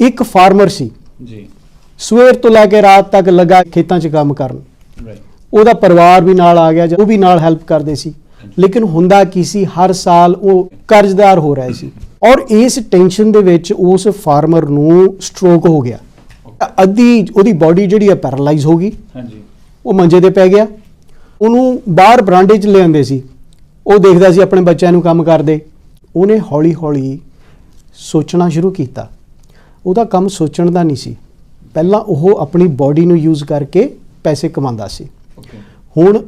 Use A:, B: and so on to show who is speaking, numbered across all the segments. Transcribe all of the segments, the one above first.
A: ਇੱਕ ਫਾਰਮਰ ਸੀ।
B: ਜੀ।
A: ਸਵੇਰ ਤੋਂ ਲੈ ਕੇ ਰਾਤ ਤੱਕ ਲੱਗਾ ਖੇਤਾਂ 'ਚ ਕੰਮ ਕਰਨ।
B: ਰਾਈਟ
A: ਉਹਦਾ ਪਰਿਵਾਰ ਵੀ ਨਾਲ ਆ ਗਿਆ ਉਹ ਵੀ ਨਾਲ ਹੈਲਪ ਕਰਦੇ ਸੀ। ਲੇਕਿਨ ਹੁੰਦਾ ਕੀ ਸੀ ਹਰ ਸਾਲ ਉਹ ਕਰਜ਼ਦਾਰ ਹੋ ਰਿਹਾ ਸੀ। ਔਰ ਇਸ ਟੈਨਸ਼ਨ ਦੇ ਵਿੱਚ ਉਸ ਫਾਰਮਰ ਨੂੰ ਸਟ੍ਰੋਕ ਹੋ ਗਿਆ। ਅੱਧੀ ਉਹਦੀ ਬਾਡੀ ਜਿਹੜੀ ਹੈ ਪੈਰਾਲਾਈਜ਼ ਹੋ ਗਈ।
B: ਹਾਂਜੀ।
A: ਉਹ ਮੰਜੇ ਤੇ ਪੈ ਗਿਆ। ਉਹਨੂੰ ਬਾਹਰ ਬਰਾਂਡੇ 'ਚ ਲਿਆਂਦੇ ਸੀ। ਉਹ ਦੇਖਦਾ ਸੀ ਆਪਣੇ ਬੱਚਿਆਂ ਨੂੰ ਕੰਮ ਕਰਦੇ। ਉਹਨੇ ਹੌਲੀ-ਹੌਲੀ ਸੋਚਣਾ ਸ਼ੁਰੂ ਕੀਤਾ। ਉਹਦਾ ਕੰਮ ਸੋਚਣ ਦਾ ਨਹੀਂ ਸੀ। ਪਹਿਲਾਂ ਉਹ ਆਪਣੀ ਬਾਡੀ ਨੂੰ ਯੂਜ਼ ਕਰਕੇ ਪੈਸੇ ਕਮਾਉਂਦਾ ਸੀ। ਹੁਣ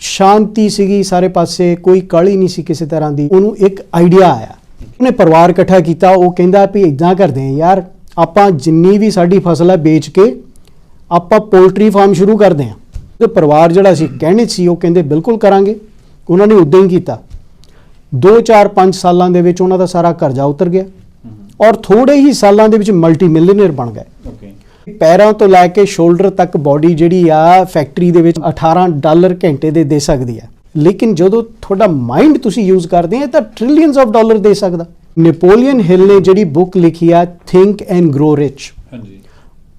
A: ਸ਼ਾਂਤੀ ਸੀਗੀ ਸਾਰੇ ਪਾਸੇ ਕੋਈ ਕਾਹਲੀ ਨਹੀਂ ਸੀ ਕਿਸੇ ਤਰ੍ਹਾਂ ਦੀ। ਉਹਨੂੰ ਇੱਕ ਆਈਡੀਆ ਆਇਆ। ਉਹਨੇ ਪਰਿਵਾਰ ਇਕੱਠਾ ਕੀਤਾ ਉਹ ਕਹਿੰਦਾ ਵੀ ਇਦਾਂ ਕਰਦੇ ਆ ਯਾਰ ਆਪਾਂ ਜਿੰਨੀ ਵੀ ਸਾਡੀ ਫਸਲ ਹੈ ਵੇਚ ਕੇ ਆਪਾਂ ਪੋਲਟਰੀ ਫਾਰਮ ਸ਼ੁਰੂ ਕਰਦੇ ਆ ਤੇ ਪਰਿਵਾਰ ਜਿਹੜਾ ਸੀ ਕਹਿਣੇ ਸੀ ਉਹ ਕਹਿੰਦੇ ਬਿਲਕੁਲ ਕਰਾਂਗੇ। ਉਹਨਾਂ ਨੇ ਉਦਾਂ ਹੀ ਕੀਤਾ। 2 4 5 ਸਾਲਾਂ ਦੇ ਵਿੱਚ ਉਹਨਾਂ ਦਾ ਸਾਰਾ ਕਰਜ਼ਾ ਉਤਰ ਗਿਆ। ਔਰ ਥੋੜੇ ਹੀ ਸਾਲਾਂ ਦੇ ਵਿੱਚ ਮਲਟੀ ਮਿਲੀਅਨਰ ਬਣ ਗਏ।
B: ਓਕੇ
A: ਪੈਰਾਂ ਤੋਂ ਲੈ ਕੇ ਸ਼ੋਲਡਰ ਤੱਕ ਬਾਡੀ ਜਿਹੜੀ ਆ ਫੈਕਟਰੀ ਦੇ ਵਿੱਚ 18 ਡਾਲਰ ਘੰਟੇ ਦੇ ਦੇ ਸਕਦੀ ਹੈ ਲੇਕਿਨ ਜਦੋਂ ਤੁਹਾਡਾ ਮਾਈਂਡ ਤੁਸੀਂ ਯੂਜ਼ ਕਰਦੇ ਆ ਤਾਂ ਟ੍ਰਿਲੀਅਨਸ ਆਫ ਡਾਲਰ ਦੇ ਸਕਦਾ। ਨੈਪੋਲੀਅਨ ਹਿਲ ਨੇ ਜਿਹੜੀ ਬੁੱਕ ਲਿਖੀ ਆ ਥਿੰਕ ਐਂਡ ਗਰੋ ਰਿਚ
B: ਹਾਂਜੀ।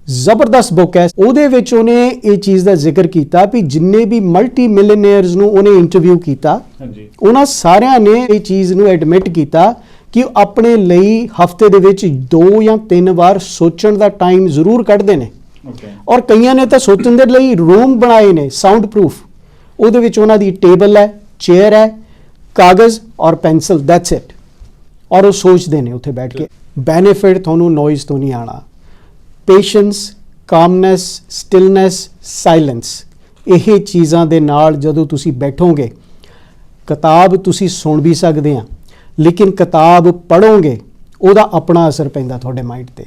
A: ਜ਼ਬਰਦਸਤ ਬੁੱਕ ਹੈ। ਉਹਦੇ ਵਿੱਚ ਉਹਨੇ ਇਹ ਚੀਜ਼ ਦਾ ਜ਼ਿਕਰ ਕੀਤਾ ਵੀ ਜਿੰਨੇ ਵੀ ਮਲਟੀ ਮਿਲੀਅਨਰਸ ਨੂੰ ਉਹਨੇ ਇੰਟਰਵਿਊ ਕੀਤਾ
B: ਹਾਂਜੀ।
A: ਉਹਨਾਂ ਸਾਰਿਆਂ ਨੇ ਇਹ ਚੀਜ਼ ਨੂੰ ਐਡਮਿਟ ਕੀਤਾ ਕਿ ਉਹ ਆਪਣੇ ਲਈ ਹਫ਼ਤੇ ਦੇ ਵਿੱਚ ਦੋ ਜਾਂ ਤਿੰਨ ਵਾਰ ਸੋਚਣ ਦਾ ਟਾਈਮ ਜ਼ਰੂਰ ਕੱਢਦੇ ਨੇ।
B: ਓਕੇ
A: ਔਰ ਕਈਆਂ ਨੇ ਤਾਂ ਸੋਚਣ ਦੇ ਲਈ ਰੂਮ ਬਣਾਏ ਨੇ ਸਾਊਂਡ ਪ੍ਰੂਫ ਉਹਦੇ ਵਿੱਚ ਉਹਨਾਂ ਦੀ ਟੇਬਲ ਹੈ ਚੇਅਰ ਹੈ ਕਾਗਜ਼ ਔਰ ਪੈਨਸਲ ਦੈਟਸ ਇਟ ਔਰ ਉਹ ਸੋਚਦੇ ਨੇ ਉੱਥੇ ਬੈਠ ਕੇ। ਬੈਨੀਫਿਟ ਤੁਹਾਨੂੰ ਨੋਇਜ਼ ਤੋਂ ਨਹੀਂ ਆਣਾ ਪੇਸ਼ੈਂਸ ਕਾਮਨੈਸ ਸਟਿਲਨੈਸ ਸਾਇਲੈਂਸ ਇਹ ਚੀਜ਼ਾਂ ਦੇ ਨਾਲ ਜਦੋਂ ਤੁਸੀਂ ਬੈਠੋਗੇ ਕਿਤਾਬ ਤੁਸੀਂ ਸੁਣ ਵੀ ਸਕਦੇ ਆ। ਲੇਕਿਨ ਕਿਤਾਬ ਪੜੋਗੇ ਉਹਦਾ ਆਪਣਾ ਅਸਰ ਪੈਂਦਾ ਤੁਹਾਡੇ ਮਾਈਂਡ ਤੇ।